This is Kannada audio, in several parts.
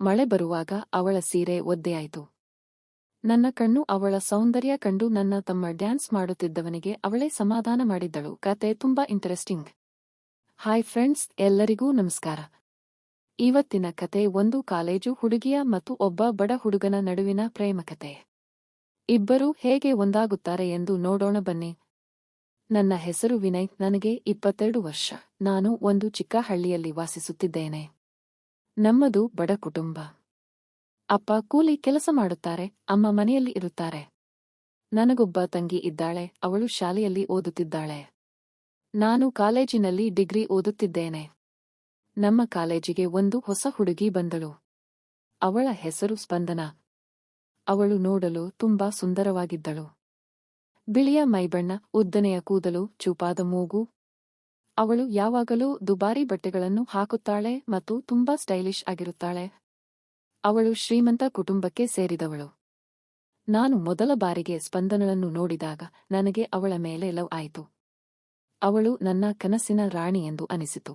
ಮಳೆ ಬರುವಾಗ ಅವಳ ಸೀರೆ ಒದ್ದೆಯಾಯಿತು ನನ್ನ ಕಣ್ಣು ಅವಳ ಸೌಂದರ್ಯ ಕಂಡು ನನ್ನ ತಮ್ಮ ಡ್ಯಾನ್ಸ್ ಮಾಡುತ್ತಿದ್ದವನಿಗೆ ಅವಳೇ ಸಮಾಧಾನ ಮಾಡಿದ್ದಳು. ಕತೆ ತುಂಬಾ ಇಂಟರೆಸ್ಟಿಂಗ್ ಹಾಯ್ ಫ್ರೆಂಡ್ಸ್ ಎಲ್ಲರಿಗೂ ನಮಸ್ಕಾರ. ಇವತ್ತಿನ ಕತೆ ಒಂದು ಕಾಲೇಜು ಹುಡುಗಿಯ ಮತ್ತು ಒಬ್ಬ ಬಡ ಹುಡುಗನ ನಡುವಿನ ಪ್ರೇಮ ಕತೆ. ಇಬ್ಬರೂ ಹೇಗೆ ಒಂದಾಗುತ್ತಾರೆ ಎಂದು ನೋಡೋಣ ಬನ್ನಿ. ನನ್ನ ಹೆಸರು ವಿನಯ್, ನನಗೆ ಇಪ್ಪತ್ತೆರಡು ವರ್ಷ. ನಾನು ಒಂದು ಚಿಕ್ಕ ಹಳ್ಳಿಯಲ್ಲಿ ವಾಸಿಸುತ್ತಿದ್ದೇನೆ. ನಮ್ಮದು ಬಡ ಕುಟುಂಬ. ಅಪ್ಪ ಕೂಲಿ ಕೆಲಸ ಮಾಡುತ್ತಾರೆ, ಅಮ್ಮ ಮನೆಯಲ್ಲಿ ಇರುತ್ತಾರೆ. ನನಗೊಬ್ಬ ತಂಗಿ ಇದ್ದಾಳೆ, ಅವಳು ಶಾಲೆಯಲ್ಲಿ ಓದುತ್ತಿದ್ದಾಳೆ. ನಾನು ಕಾಲೇಜಿನಲ್ಲಿ ಡಿಗ್ರಿ ಓದುತ್ತಿದ್ದೇನೆ. ನಮ್ಮ ಕಾಲೇಜಿಗೆ ಒಂದು ಹೊಸ ಹುಡುಗಿ ಬಂದಳು. ಅವಳ ಹೆಸರು ಸ್ಪಂದನ. ಅವಳು ನೋಡಲು ತುಂಬಾ ಸುಂದರವಾಗಿದ್ದಳು. ಬಿಳಿಯ ಮೈಬಣ್ಣ, ಉದ್ದನೆಯ ಕೂದಲು, ಚೂಪಾದ ಮೂಗು ಅವಳು ಯಾವಾಗಲೂ ದುಬಾರಿ ಬಟ್ಟೆಗಳನ್ನು ಹಾಕುತ್ತಾಳೆ ಮತ್ತು ತುಂಬಾ ಸ್ಟೈಲಿಶ್ ಆಗಿರುತ್ತಾಳೆ. ಅವಳು ಶ್ರೀಮಂತ ಕುಟುಂಬಕ್ಕೆ ಸೇರಿದವಳು. ನಾನು ಮೊದಲ ಬಾರಿಗೆ ಸ್ಪಂದನಳನ್ನು ನೋಡಿದಾಗ ನನಗೆ ಅವಳ ಮೇಲೆ ಲವ್ ಆಯಿತು. ಅವಳು ನನ್ನ ಕನಸಿನ ರಾಣಿ ಎಂದು ಅನಿಸಿತು.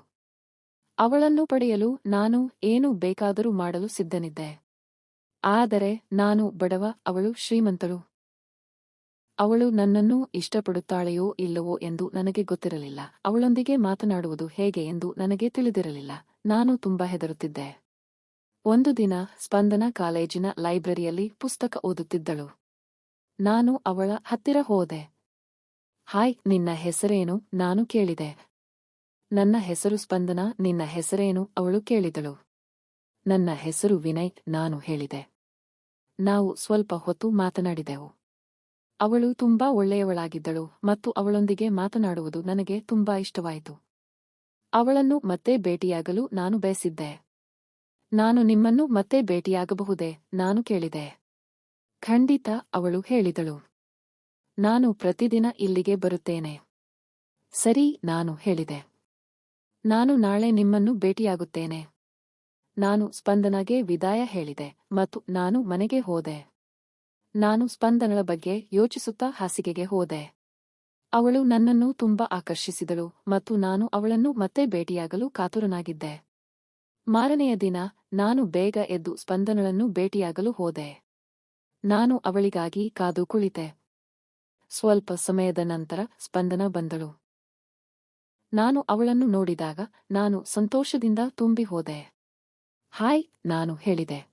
ಅವಳನ್ನು ಪಡೆಯಲು ನಾನು ಏನು ಬೇಕಾದರೂ ಮಾಡಲು ಸಿದ್ಧನಿದ್ದೆ. ಆದರೆ ನಾನು ಬಡವ, ಅವಳು ಶ್ರೀಮಂತಳು. ಅವಳು ನನ್ನನ್ನು ಇಷ್ಟಪಡುತ್ತಾಳೆಯೋ ಇಲ್ಲವೋ ಎಂದು ನನಗೆ ಗೊತ್ತಿರಲಿಲ್ಲ. ಅವಳೊಂದಿಗೆ ಮಾತನಾಡುವುದು ಹೇಗೆ ಎಂದು ನನಗೆ ತಿಳಿದಿರಲಿಲ್ಲ. ನಾನು ತುಂಬಾ ಹೆದರುತ್ತಿದ್ದೆ. ಒಂದು ದಿನ ಸ್ಪಂದನ ಕಾಲೇಜಿನ ಲೈಬ್ರರಿಯಲ್ಲಿ ಪುಸ್ತಕ ಓದುತ್ತಿದ್ದಳು. ನಾನು ಅವಳ ಹತ್ತಿರ ಹೋದೆ. ಹಾಯ್, ನಿನ್ನ ಹೆಸರೇನು? ನಾನು ಕೇಳಿದೆ. ನನ್ನ ಹೆಸರು ಸ್ಪಂದನ, ನಿನ್ನ ಹೆಸರೇನು? ಅವಳು ಕೇಳಿದಳು. ನನ್ನ ಹೆಸರು ವಿನಯ್, ನಾನು ಹೇಳಿದೆ. ನಾವು ಸ್ವಲ್ಪ ಹೊತ್ತು ಮಾತನಾಡಿದೆವು. ಅವಳು ತುಂಬಾ ಒಳ್ಳೆಯವಳಾಗಿದ್ದಳು ಮತ್ತು ಅವಳೊಂದಿಗೆ ಮಾತನಾಡುವುದು ನನಗೆ ತುಂಬಾ ಇಷ್ಟವಾಯಿತು. ಅವಳನ್ನು ಮತ್ತೆ ಭೇಟಿಯಾಗಲು ನಾನು ಬಯಸಿದ್ದೆ. ನಾನು ನಿಮ್ಮನ್ನು ಮತ್ತೆ ಭೇಟಿಯಾಗಬಹುದೇ? ನಾನು ಕೇಳಿದೆ. ಖಂಡಿತ, ಅವಳು ಹೇಳಿದಳು. ನಾನು ಪ್ರತಿದಿನ ಇಲ್ಲಿಗೆ ಬರುತ್ತೇನೆ. ಸರಿ, ನಾನು ಹೇಳಿದೆ. ನಾನು ನಾಳೆ ನಿಮ್ಮನ್ನು ಭೇಟಿಯಾಗುತ್ತೇನೆ. ನಾನು ಸ್ಪಂದನಗೆ ವಿದಾಯ ಹೇಳಿದೆ ಮತ್ತು ನಾನು ಮನೆಗೆ ಹೋದೆ. ನಾನು ಸ್ಪಂದನಳ ಬಗ್ಗೆ ಯೋಚಿಸುತ್ತಾ ಹಾಸಿಗೆಗೆ ಹೋದೆ. ಅವಳು ನನ್ನನ್ನು ತುಂಬಾ ಆಕರ್ಷಿಸಿದಳು ಮತ್ತು ನಾನು ಅವಳನ್ನು ಮತ್ತೆ ಭೇಟಿಯಾಗಲು ಕಾತುರನಾಗಿದ್ದೆ. ಮಾರನೆಯ ದಿನ ನಾನು ಬೇಗ ಎದ್ದು ಸ್ಪಂದನಳನ್ನು ಭೇಟಿಯಾಗಲು ಹೋದೆ. ನಾನು ಅವಳಿಗಾಗಿ ಕಾದು ಕುಳಿತೆ. ಸ್ವಲ್ಪ ಸಮಯದ ನಂತರ ಸ್ಪಂದನ ಬಂದಳು. ನಾನು ಅವಳನ್ನು ನೋಡಿದಾಗ ನಾನು ಸಂತೋಷದಿಂದ ತುಂಬಿ ಹೋದೆ. ಹಾಯ್, ನಾನು ಹೇಳಿದೆ.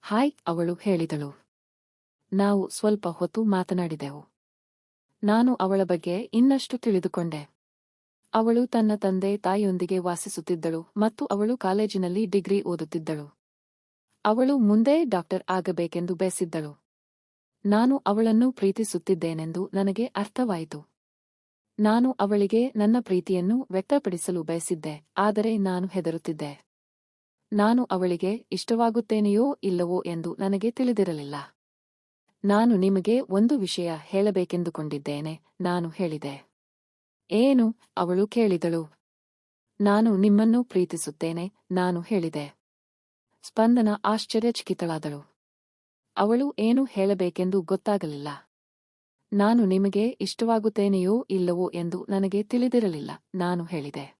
ಹಾಯ್, ಅವಳು ಹೇಳಿದಳು. ನಾವು ಸ್ವಲ್ಪ ಹೊತ್ತು ಮಾತನಾಡಿದೆವು. ನಾನು ಅವಳ ಬಗ್ಗೆ ಇನ್ನಷ್ಟು ತಿಳಿದುಕೊಂಡೆ. ಅವಳು ತನ್ನ ತಂದೆ ತಾಯಿಯೊಂದಿಗೆ ವಾಸಿಸುತ್ತಿದ್ದಳು ಮತ್ತು ಅವಳು ಕಾಲೇಜಿನಲ್ಲಿ ಡಿಗ್ರಿ ಓದುತ್ತಿದ್ದಳು. ಅವಳು ಮುಂದೆ ಡಾಕ್ಟರ್ ಆಗಬೇಕೆಂದು ಬಯಸಿದ್ದಳು. ನಾನು ಅವಳನ್ನು ಪ್ರೀತಿಸುತ್ತಿದ್ದೇನೆಂದು ನನಗೆ ಅರ್ಥವಾಯಿತು. ನಾನು ಅವಳಿಗೆ ನನ್ನ ಪ್ರೀತಿಯನ್ನು ವ್ಯಕ್ತಪಡಿಸಲು ಬಯಸಿದ್ದೆ, ಆದರೆ ನಾನು ಹೆದರುತ್ತಿದ್ದೆ. ನಾನು ಅವಳಿಗೆ ಇಷ್ಟವಾಗುತ್ತೇನೆಯೋ ಇಲ್ಲವೋ ಎಂದು ನನಗೆ ತಿಳಿದಿರಲಿಲ್ಲ. ನಾನು ನಿಮಗೆ ಒಂದು ವಿಷಯ ಹೇಳಬೇಕೆಂದುಕೊಂಡಿದ್ದೇನೆ, ನಾನು ಹೇಳಿದೆ. ಏನು? ಅವಳು ಕೇಳಿದಳು. ನಾನು ನಿಮ್ಮನ್ನು ಪ್ರೀತಿಸುತ್ತೇನೆ, ನಾನು ಹೇಳಿದೆ. ಸ್ಪಂದನ ಆಶ್ಚರ್ಯಚಕಿತಳಾದಳು. ಅವಳು ಏನು ಹೇಳಬೇಕೆಂದು ಗೊತ್ತಾಗಲಿಲ್ಲ. ನಾನು ನಿಮಗೆ ಇಷ್ಟವಾಗುತ್ತೇನೆಯೋ ಇಲ್ಲವೋ ಎಂದು ನನಗೆ ತಿಳಿದಿರಲಿಲ್ಲ, ನಾನು ಹೇಳಿದೆ.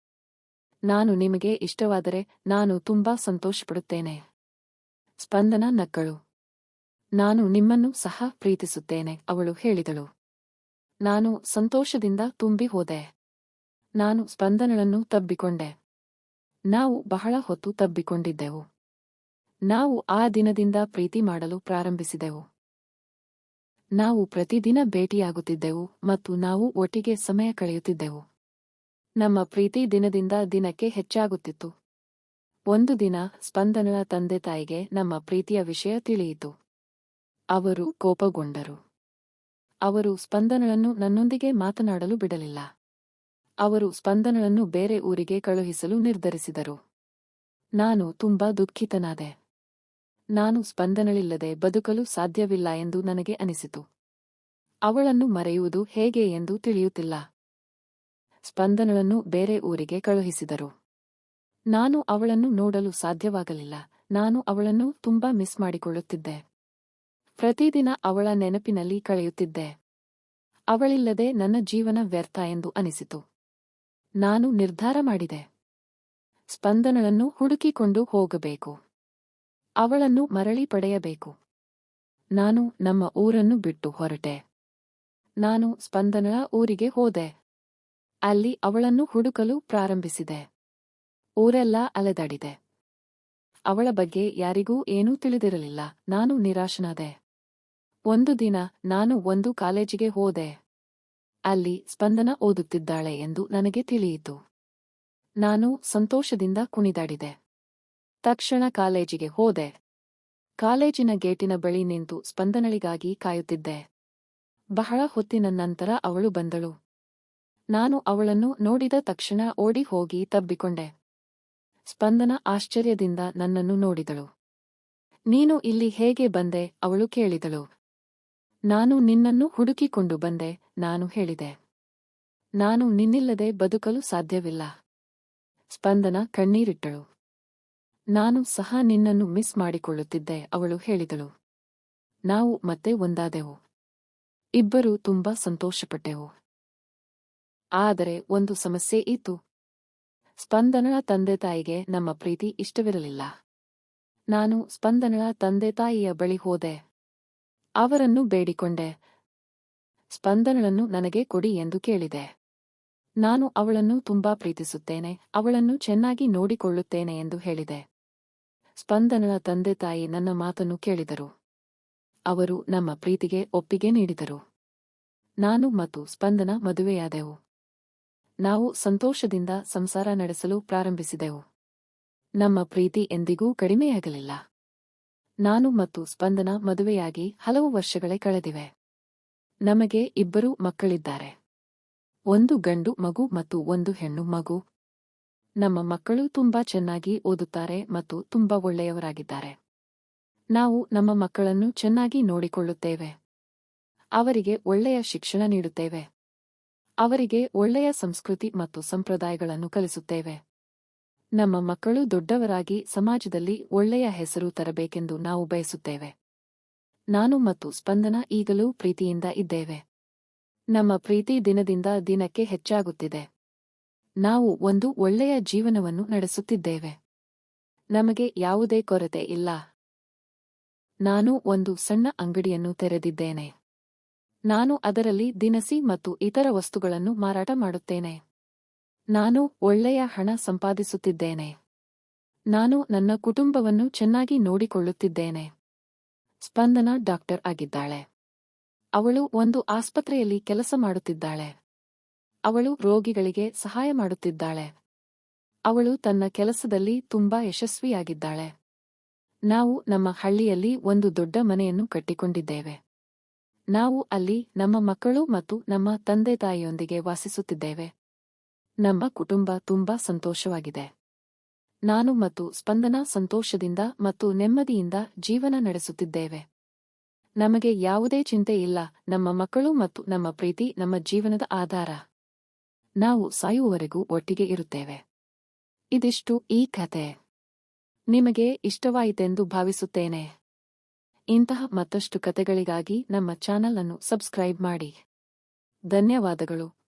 ನಾನು ನಿಮಗೆ ಇಷ್ಟವಾದರೆ ನಾನು ತುಂಬಾ ಸಂತೋಷಪಡುತ್ತೇನೆ. ಸ್ಪಂದನ ನಕ್ಕಳು. ನಾನು ನಿಮ್ಮನ್ನು ಸಹ ಪ್ರೀತಿಸುತ್ತೇನೆ, ಅವಳು ಹೇಳಿದಳು. ನಾನು ಸಂತೋಷದಿಂದ ತುಂಬಿ ಹೋದೆ. ನಾನು ಸ್ಪಂದನಳನ್ನು ತಬ್ಬಿಕೊಂಡೆ. ನಾವು ಬಹಳ ಹೊತ್ತು ತಬ್ಬಿಕೊಂಡಿದ್ದೆವು. ನಾವು ಆ ದಿನದಿಂದ ಪ್ರೀತಿ ಮಾಡಲು ಪ್ರಾರಂಭಿಸಿದೆವು. ನಾವು ಪ್ರತಿದಿನ ಭೇಟಿಯಾಗುತ್ತಿದ್ದೆವು ಮತ್ತು ನಾವು ಒಟ್ಟಿಗೆ ಸಮಯ ಕಳೆಯುತ್ತಿದ್ದೆವು. ನಮ್ಮ ಪ್ರೀತಿ ದಿನದಿಂದ ದಿನಕ್ಕೆ ಹೆಚ್ಚಾಗುತ್ತಿತ್ತು. ಒಂದು ದಿನ ಸ್ಪಂದನಳ ತಂದೆ ತಾಯಿಗೆ ನಮ್ಮ ಪ್ರೀತಿಯ ವಿಷಯ ತಿಳಿಯಿತು. ಅವರು ಕೋಪಗೊಂಡರು. ಅವರು ಸ್ಪಂದನಳನ್ನು ನನ್ನೊಂದಿಗೆ ಮಾತನಾಡಲು ಬಿಡಲಿಲ್ಲ. ಅವರು ಸ್ಪಂದನಳನ್ನು ಬೇರೆ ಊರಿಗೆ ಕಳುಹಿಸಲು ನಿರ್ಧರಿಸಿದರು. ನಾನು ತುಂಬಾ ದುಃಖಿತನಾದೆ. ನಾನು ಸ್ಪಂದನಳಿಲ್ಲದೆ ಬದುಕಲು ಸಾಧ್ಯವಿಲ್ಲ ಎಂದು ನನಗೆ ಅನಿಸಿತು. ಅವಳನ್ನು ಮರೆಯುವುದು ಹೇಗೆ ಎಂದು ತಿಳಿಯುತ್ತಿಲ್ಲ. ಸ್ಪಂದನಳನ್ನು ಬೇರೆ ಊರಿಗೆ ಕಳುಹಿಸಿದರು. ನಾನು ಅವಳನ್ನು ನೋಡಲು ಸಾಧ್ಯವಾಗಲಿಲ್ಲ. ನಾನು ಅವಳನ್ನು ತುಂಬಾ ಮಿಸ್ ಮಾಡಿಕೊಳ್ಳುತ್ತಿದ್ದೆ. ಪ್ರತಿದಿನ ಅವಳ ನೆನಪಿನಲ್ಲಿ ಕಳೆಯುತ್ತಿದ್ದೆ. ಅವಳಿಲ್ಲದೆ ನನ್ನ ಜೀವನ ವ್ಯರ್ಥ ಎಂದು ಅನಿಸಿತು. ನಾನು ನಿರ್ಧಾರ ಮಾಡಿದೆ. ಸ್ಪಂದನಳನ್ನು ಹುಡುಕಿಕೊಂಡು ಹೋಗಬೇಕು. ಅವಳನ್ನು ಮರಳಿ ಪಡೆಯಬೇಕು. ನಾನು ನಮ್ಮ ಊರನ್ನು ಬಿಟ್ಟು ಹೊರಟೆ. ನಾನು ಸ್ಪಂದನಳ ಊರಿಗೆ ಹೋದೆ. ಅಲ್ಲಿ ಅವಳನ್ನು ಹುಡುಕಲು ಪ್ರಾರಂಭಿಸಿದೆ. ಊರೆಲ್ಲ ಅಲೆದಾಡಿದೆ. ಅವಳ ಬಗ್ಗೆ ಯಾರಿಗೂ ಏನೂ ತಿಳಿದಿರಲಿಲ್ಲ. ನಾನು ನಿರಾಶನಾದೆ. ಒಂದು ದಿನ ನಾನು ಒಂದು ಕಾಲೇಜಿಗೆ ಹೋದೆ. ಅಲ್ಲಿ ಸ್ಪಂದನ ಓದುತ್ತಿದ್ದಾಳೆ ಎಂದು ನನಗೆ ತಿಳಿಯಿತು. ನಾನು ಸಂತೋಷದಿಂದ ಕುಣಿದಾಡಿದೆ. ತಕ್ಷಣ ಕಾಲೇಜಿಗೆ ಹೋದೆ. ಕಾಲೇಜಿನ ಗೇಟಿನ ಬಳಿ ನಿಂತು ಸ್ಪಂದನಳಿಗಾಗಿ ಕಾಯುತ್ತಿದ್ದೆ. ಬಹಳ ಹೊತ್ತಿನ ನಂತರ ಅವಳು ಬಂದಳು. ನಾನು ಅವಳನ್ನು ನೋಡಿದ ತಕ್ಷಣ ಓಡಿ ಹೋಗಿ ತಬ್ಬಿಕೊಂಡೆ. ಸ್ಪಂದನ ಆಶ್ಚರ್ಯದಿಂದ ನನ್ನನ್ನು ನೋಡಿದಳು. ನೀನು ಇಲ್ಲಿ ಹೇಗೆ ಬಂದೆ? ಅವಳು ಕೇಳಿದಳು. ನಾನು ನಿನ್ನನ್ನು ಹುಡುಕಿಕೊಂಡು ಬಂದೆ, ನಾನು ಹೇಳಿದೆ. ನಾನು ನಿನ್ನಿಲ್ಲದೆ ಬದುಕಲು ಸಾಧ್ಯವಿಲ್ಲ. ಸ್ಪಂದನ ಕಣ್ಣೀರಿಟ್ಟಳು. ನಾನು ಸಹ ನಿನ್ನನ್ನು ಮಿಸ್ ಮಾಡಿಕೊಳ್ಳುತ್ತಿದ್ದೆ, ಅವಳು ಹೇಳಿದಳು. ನಾವು ಮತ್ತೆ ಒಂದಾದೆವು. ಇಬ್ಬರೂ ತುಂಬಾ ಸಂತೋಷಪಟ್ಟೆವು. ಆದರೆ ಒಂದು ಸಮಸ್ಯೆ ಇತ್ತು. ಸ್ಪಂದನಳ ತಂದೆ ತಾಯಿಗೆ ನಮ್ಮ ಪ್ರೀತಿ ಇಷ್ಟವಿರಲಿಲ್ಲ. ನಾನು ಸ್ಪಂದನಳ ತಂದೆ ತಾಯಿಯ ಬಳಿ ಹೋದೆ. ಅವರನ್ನು ಬೇಡಿಕೊಂಡೆ. ಸ್ಪಂದನಳನ್ನು ನನಗೆ ಕೊಡಿ ಎಂದು ಕೇಳಿದೆ. ನಾನು ಅವಳನ್ನು ತುಂಬಾ ಪ್ರೀತಿಸುತ್ತೇನೆ, ಅವಳನ್ನು ಚೆನ್ನಾಗಿ ನೋಡಿಕೊಳ್ಳುತ್ತೇನೆ ಎಂದು ಹೇಳಿದೆ. ಸ್ಪಂದನಳ ತಂದೆ ತಾಯಿ ನನ್ನ ಮಾತನ್ನು ಕೇಳಿದರು. ಅವರು ನಮ್ಮ ಪ್ರೀತಿಗೆ ಒಪ್ಪಿಗೆ ನೀಡಿದರು. ನಾನು ಮತ್ತು ಸ್ಪಂದನ ಮದುವೆಯಾದೆವು. ನಾವು ಸಂತೋಷದಿಂದ ಸಂಸಾರ ನಡೆಸಲು ಪ್ರಾರಂಭಿಸಿದೆವು. ನಮ್ಮ ಪ್ರೀತಿ ಎಂದಿಗೂ ಕಡಿಮೆಯಾಗಲಿಲ್ಲ. ನಾನು ಮತ್ತು ಸ್ಪಂದನ ಮದುವೆಯಾಗಿ ಹಲವು ವರ್ಷಗಳೇ ಕಳೆದಿವೆ. ನಮಗೆ ಇಬ್ಬರು ಮಕ್ಕಳಿದ್ದಾರೆ. ಒಂದು ಗಂಡು ಮಗು ಮತ್ತು ಒಂದು ಹೆಣ್ಣು ಮಗು. ನಮ್ಮ ಮಕ್ಕಳು ತುಂಬಾ ಚೆನ್ನಾಗಿ ಓದುತ್ತಾರೆ ಮತ್ತು ತುಂಬಾ ಒಳ್ಳೆಯವರಾಗಿದ್ದಾರೆ. ನಾವು ನಮ್ಮ ಮಕ್ಕಳನ್ನು ಚೆನ್ನಾಗಿ ನೋಡಿಕೊಳ್ಳುತ್ತೇವೆ. ಅವರಿಗೆ ಒಳ್ಳೆಯ ಶಿಕ್ಷಣ ನೀಡುತ್ತೇವೆ. ಅವರಿಗೆ ಒಳ್ಳೆಯ ಸಂಸ್ಕೃತಿ ಮತ್ತು ಸಂಪ್ರದಾಯಗಳನ್ನು ಕಲಿಸುತ್ತೇವೆ. ನಮ್ಮ ಮಕ್ಕಳು ದೊಡ್ಡವರಾಗಿ ಸಮಾಜದಲ್ಲಿ ಒಳ್ಳೆಯ ಹೆಸರು ತರಬೇಕೆಂದು ನಾವು ಬಯಸುತ್ತೇವೆ. ನಾನು ಮತ್ತು ಸ್ಪಂದನ ಈಗಲೂ ಪ್ರೀತಿಯಿಂದ ಇದ್ದೇವೆ. ನಮ್ಮ ಪ್ರೀತಿ ದಿನದಿಂದ ದಿನಕ್ಕೆ ಹೆಚ್ಚಾಗುತ್ತಿದೆ. ನಾವು ಒಂದು ಒಳ್ಳೆಯ ಜೀವನವನ್ನು ನಡೆಸುತ್ತಿದ್ದೇವೆ. ನಮಗೆ ಯಾವುದೇ ಕೊರತೆ ಇಲ್ಲ. ನಾನು ಒಂದು ಸಣ್ಣ ಅಂಗಡಿಯನ್ನು ತೆರೆದಿದ್ದೇನೆ. ನಾನು ಅದರಲ್ಲಿ ದಿನಸಿ ಮತ್ತು ಇತರ ವಸ್ತುಗಳನ್ನು ಮಾರಾಟ ಮಾಡುತ್ತೇನೆ. ನಾನು ಒಳ್ಳೆಯ ಹಣ ಸಂಪಾದಿಸುತ್ತಿದ್ದೇನೆ. ನಾನು ನನ್ನ ಕುಟುಂಬವನ್ನು ಚೆನ್ನಾಗಿ ನೋಡಿಕೊಳ್ಳುತ್ತಿದ್ದೇನೆ. ಸ್ಪಂದನ ಡಾಕ್ಟರ್ ಆಗಿದ್ದಾಳೆ. ಅವಳು ಒಂದು ಆಸ್ಪತ್ರೆಯಲ್ಲಿ ಕೆಲಸ ಮಾಡುತ್ತಿದ್ದಾಳೆ. ಅವಳು ರೋಗಿಗಳಿಗೆ ಸಹಾಯ ಮಾಡುತ್ತಿದ್ದಾಳೆ. ಅವಳು ತನ್ನ ಕೆಲಸದಲ್ಲಿ ತುಂಬಾ ಯಶಸ್ವಿಯಾಗಿದ್ದಾಳೆ. ನಾವು ನಮ್ಮ ಹಳ್ಳಿಯಲ್ಲಿ ಒಂದು ದೊಡ್ಡ ಮನೆಯನ್ನು ಕಟ್ಟಿಕೊಂಡಿದ್ದೇವೆ. ನಾವು ಅಲ್ಲಿ ನಮ್ಮ ಮಕ್ಕಳು ಮತ್ತು ನಮ್ಮ ತಂದೆ ತಾಯಿಯೊಂದಿಗೆ ವಾಸಿಸುತ್ತಿದ್ದೇವೆ. ನಮ್ಮ ಕುಟುಂಬ ತುಂಬಾ ಸಂತೋಷವಾಗಿದೆ. ನಾನು ಮತ್ತು ಸ್ಪಂದನ ಸಂತೋಷದಿಂದ ಮತ್ತು ನೆಮ್ಮದಿಯಿಂದ ಜೀವನ ನಡೆಸುತ್ತಿದ್ದೇವೆ. ನಮಗೆ ಯಾವುದೇ ಚಿಂತೆ ಇಲ್ಲ, ನಮ್ಮ ಮಕ್ಕಳು ಮತ್ತು ನಮ್ಮ ಪ್ರೀತಿ ನಮ್ಮ ಜೀವನದ ಆಧಾರ. ನಾವು ಸಾಯುವವರೆಗೂ ಒಟ್ಟಿಗೆ ಇರುತ್ತೇವೆ. ಇದಿಷ್ಟು ಈ ಕತೆ ನಿಮಗೆ ಇಷ್ಟವಾಯಿತೆಂದು ಭಾವಿಸುತ್ತೇನೆ. ಇಂತಹ ಮತ್ತಷ್ಟು ಕತೆಗಳಿಗಾಗಿ ನಮ್ಮ ಚಾನಲ್ ಅನ್ನು ಸಬ್ಸ್ಕ್ರೈಬ್ ಮಾಡಿ. ಧನ್ಯವಾದಗಳು.